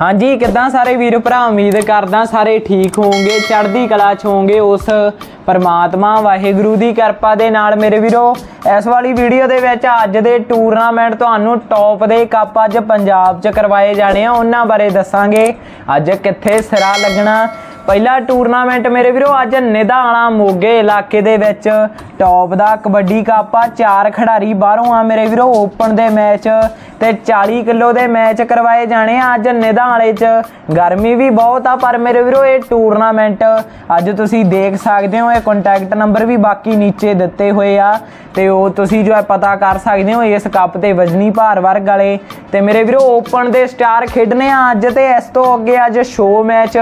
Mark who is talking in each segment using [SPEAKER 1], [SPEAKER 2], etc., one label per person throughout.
[SPEAKER 1] ਹਾਂਜੀ, ਕਿੱਦਾਂ ਸਾਰੇ ਵੀਰ ਭਰਾ? ਉਮੀਦ ਕਰਦਾ ਸਾਰੇ ਠੀਕ ਹੋਵੋਗੇ, ਚੜ੍ਹਦੀ ਕਲਾ ਚ ਹੋਵੋਗੇ ਉਸ ਪਰਮਾਤਮਾ ਵਾਹਿਗੁਰੂ ਦੀ ਕਿਰਪਾ ਦੇ ਨਾਲ ਮੇਰੇ ਵੀਰੋ। ਇਸ ਵਾਲੀ ਵੀਡੀਓ ਦੇ ਵਿੱਚ ਅੱਜ ਦੇ ਟੂਰਨਾਮੈਂਟ ਤੁਹਾਨੂੰ ਟੌਪ ਦੇ ਕੱਪ ਅੱਜ ਪੰਜਾਬ 'ਚ ਕਰਵਾਏ ਜਾਣੇ ਆ, ਉਹਨਾਂ ਬਾਰੇ ਦੱਸਾਂਗੇ। ਅੱਜ ਕਿੱਥੇ ਸਿਰਾ ਲੱਗਣਾ? ਪਹਿਲਾ ਟੂਰਨਾਮੈਂਟ ਮੇਰੇ ਵੀਰੋ, ਅੱਜ ਨਿਧਾਣਾ ਮੋਗੇ ਇਲਾਕੇ ਦੇ ਵਿੱਚ ਟੌਪ ਦਾ ਕਬੱਡੀ ਕੱਪ ਆ, ਚਾਰ ਖਿਡਾਰੀ ਬਾਹਰੋਂ ਆ ਮੇਰੇ ਵੀਰੋ ਓਪਨ ਦੇ ਮੈਚ ਤੇ 40 ਕਿਲੋ ਦੇ ਮੈਚ ਕਰਵਾਏ ਜਾਣੇ ਆ ਅੱਜ ਨਿਧਾਲੇ 'ਚ। ਗਰਮੀ ਵੀ ਬਹੁਤ ਆ, ਪਰ ਮੇਰੇ ਵੀਰੋ, ਇਹ ਟੂਰਨਾਮੈਂਟ ਅੱਜ ਤੁਸੀਂ ਦੇਖ ਸਕਦੇ ਹੋ, ਇਹ ਕੰਟੈਕਟ ਨੰਬਰ ਵੀ ਬਾਕੀ ਨੀਚੇ ਦਿੱਤੇ ਹੋਏ ਆ। ਤੇ ਉਹ ਤੁਸੀਂ ਜੋ ਹੈ ਪਤਾ ਕਰ ਸਕਦੇ ਹੋ, ਇਸ ਕੱਪ ਤੇ ਵਜਨੀ ਭਾਰ ਵਰਗ ਵਾਲੇ। ਤੇ ਮੇਰੇ ਵੀਰੋ ਓਪਨ ਦੇ ਸਟਾਰ ਖੇਡਣੇ ਆ ਅੱਜ ਤੇ ਇਸ ਤੋਂ ਅੱਗੇ ਅੱਜ ਸ਼ੋ ਮੈਚ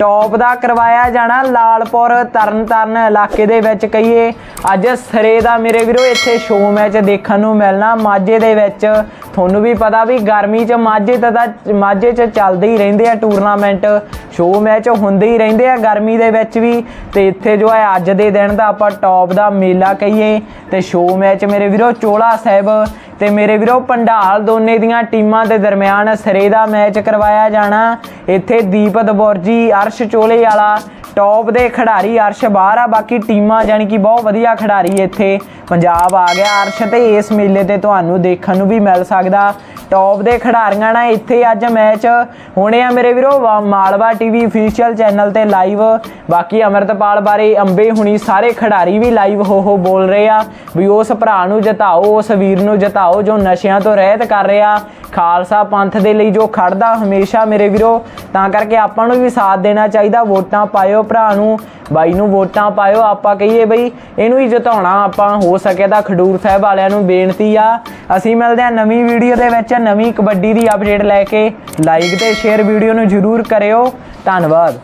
[SPEAKER 1] ਟੌਪ ਦਾ ਕਰਵਾਇਆ ਜਾਣਾ ਲਾਲਪੁਰ ਤਰਨਤਾਰਨ ਇਲਾਕੇ ਦੇ ਵਿੱਚ ਕਹੀਏ। ਅੱਜ ਸਰੇ ਦਾ ਮੇਰੇ ਵੀਰੋ, ਇੱਥੇ ਸ਼ੋਅ ਮੈਚ ਦੇਖਣ ਨੂੰ ਮਿਲਣਾ। ਮਾਝੇ ਦੇ ਵਿੱਚ ਤੁਹਾਨੂੰ ਵੀ ਪਤਾ ਵੀ ਗਰਮੀ 'ਚ ਮਾਝੇ ਤਾਂ ਤਾਂ ਮਾਝੇ 'ਚ ਚੱਲਦੇ ਹੀ ਰਹਿੰਦੇ ਆ ਟੂਰਨਾਮੈਂਟ ਸ਼ੋਅ ਮੈਚ ਹੁੰਦੇ ਹੀ ਰਹਿੰਦੇ ਆ ਗਰਮੀ ਦੇ ਵਿੱਚ ਵੀ। ਤੇ ਇੱਥੇ ਜੋ ਹੈ, ਅੱਜ ਦੇ ਦਿਨ ਦਾ ਆਪਾਂ ਟੌਪ ਦਾ ਮੇਲਾ ਕਹੀਏ। ਤੇ ਸ਼ੋਅ ਮੈਚ ਮੇਰੇ ਵੀਰੋ ਚੋਲਾ ਸਾਹਿਬ ਤੇ ਮੇਰੇ ਵੀਰੋ ਪੰਡਾਲ ਦੋਨੇ ਦੀਆਂ ਟੀਮਾਂ ਦੇ ਦਰਮਿਆਨ ਸਿਰੇ ਦਾ ਮੈਚ ਕਰਵਾਇਆ ਜਾਣਾ। ਇੱਥੇ ਦੀਪਤ ਬੋਰਜੀ, ਅਰਸ਼ ਚੋਲੇ ਵਾਲਾ ਟੌਪ ਦੇ ਖਿਡਾਰੀ ਅਰਸ਼ ਬਾਹਰ ਆ, ਬਾਕੀ ਟੀਮਾਂ ਜਾਨੀ ਕਿ ਬਹੁਤ ਵਧੀਆ ਖਿਡਾਰੀ ਇੱਥੇ। ਪੰਜਾਬ ਆ ਗਿਆ, ਅਰਸ਼, ਤੇ ਇਸ ਮੇਲੇ ਤੇ ਤੁਹਾਨੂੰ ਦੇਖਣ ਨੂੰ ਵੀ ਮਿਲ ਸਕਦਾ। ਟੌਪ ਦੇ ਖਿਡਾਰੀਆਂ ਨਾਲ ਇੱਥੇ ਅੱਜ ਮੈਚ ਹੋਣੇ ਆ ਮੇਰੇ ਵੀਰੋ, ਵਾ- ਮਾਲਵਾ ਟੀਵੀ ਅਫੀਸ਼ੀਅਲ ਚੈਨਲ ਤੇ ਲਾਈਵ ਬਾਕੀ ਅਮਰਤਪਾਲ ਬਾਰੇ ਅੰਬੇ ਹੁਣੀ ਸਾਰੇ ਖਿਡਾਰੀ ਵੀ ਲਾਈਵ ਹੋ ਹੋ ਬੋਲ ਰਹੇ ਆ। ਵੀ ਉਸ ਭਰਾ ਨੂੰ ਜਿਤਾਓ, ਉਸ ਵੀਰ ਨੂੰ ਜਿਤਾਓ ਜੋ ਨਸ਼ਿਆਂ ਤੋਂ ਰਹਿਤ ਕਰ ਰਿਹਾ। ਖਾਲਸਾ ਪੰਥ ਦੇ ਲਈ ਜੋ ਖੜਦਾ ਹਮੇਸ਼ਾ ਮੇਰੇ ਵੀਰੋ, ਤਾਂ ਕਰਕੇ ਆਪਾਂ ਨੂੰ ਵੀ ਸਾਥ ਦੇਣਾ ਚਾਹੀਦਾ। ਵੋਟਾਂ ਪਾਇਓ ਭਰਾ ਨੂੰ। ਬਾਈ ਨੂੰ ਵੋਟਾਂ ਪਾਇਓ, ਆਪਾਂ ਕਹੀਏ ਬਈ ਇਹਨੂੰ ਹੀ ਜਿਤਾਉਣਾ, ਆਪਾਂ ਹੋ ਸਕੇ ਤਾਂ ਖਡੂਰ ਸਾਹਿਬ ਵਾਲਿਆਂ ਨੂੰ ਬੇਨਤੀ ਆ। ਅਸੀਂ ਮਿਲਦੇ ਹਾਂ ਨਵੀਂ ਵੀਡੀਓ ਦੇ ਵਿੱਚ, ਨਵੀਂ ਕਬੱਡੀ ਦੀ ਅਪਡੇਟ ਲੈ ਕੇ। ਲਾਈਕ ਤੇ ਸ਼ੇਅਰ ਵੀਡੀਓ ਨੂੰ ਜਰੂਰ ਕਰਿਓ। ਧੰਨਵਾਦ।